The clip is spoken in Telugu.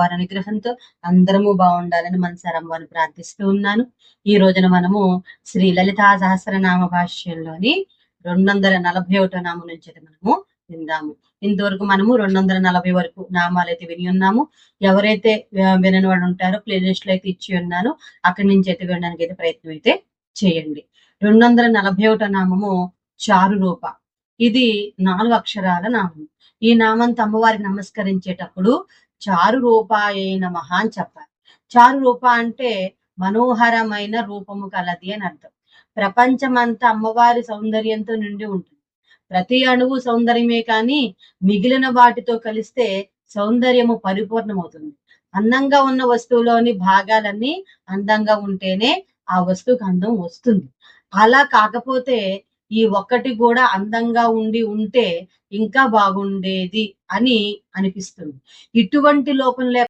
వారి అనుగ్రహంతో అందరము బాగుండాలని మనసారం వారిని ప్రార్థిస్తూ ఉన్నాను. ఈ రోజున మనము శ్రీ లలితా సహస్రనామ భాష్యంలోని రెండు వందల నలభై ఒకటో నామం నుంచి అయితే మనము విందాము. ఇంతవరకు మనము రెండు వందల నలభై వరకు నామాలు అయితే విని ఉన్నాము. ఎవరైతే వినని వాళ్ళు ఉంటారో ప్లేలిస్ట్లో అయితే ఇచ్చి ఉన్నాను. అక్కడి నుంచి అయితే వినడానికి అయితే ప్రయత్నం అయితే చేయండి. రెండు వందల నలభై ఒకటో నామము చారు రూప ఇది నాలుగు అక్షరాల నామం. ఈ నామంతో అమ్మవారికి నమస్కరించేటప్పుడు చారు రూపాయ మహా అని చెప్పాలి. చారు రూప అంటే మనోహరమైన రూపము కలది అని అర్థం. ప్రపంచమంతా అమ్మవారి సౌందర్యంతో నిండి ఉంటుంది. ప్రతి అణువు సౌందర్యమే కానీ మిగిలిన వాటితో కలిస్తే సౌందర్యము పరిపూర్ణమవుతుంది. అందంగా ఉన్న వస్తువులోని భాగాలన్నీ అందంగా ఉంటేనే ఆ వస్తువుకు అందం వస్తుంది. అలా కాకపోతే ఈ ఒక్కటి కూడా అందంగా ఉండి ఉంటే ఇంకా బాగుండేది అని అనిపిస్తుంది. ఇటువంటి లోపం లేక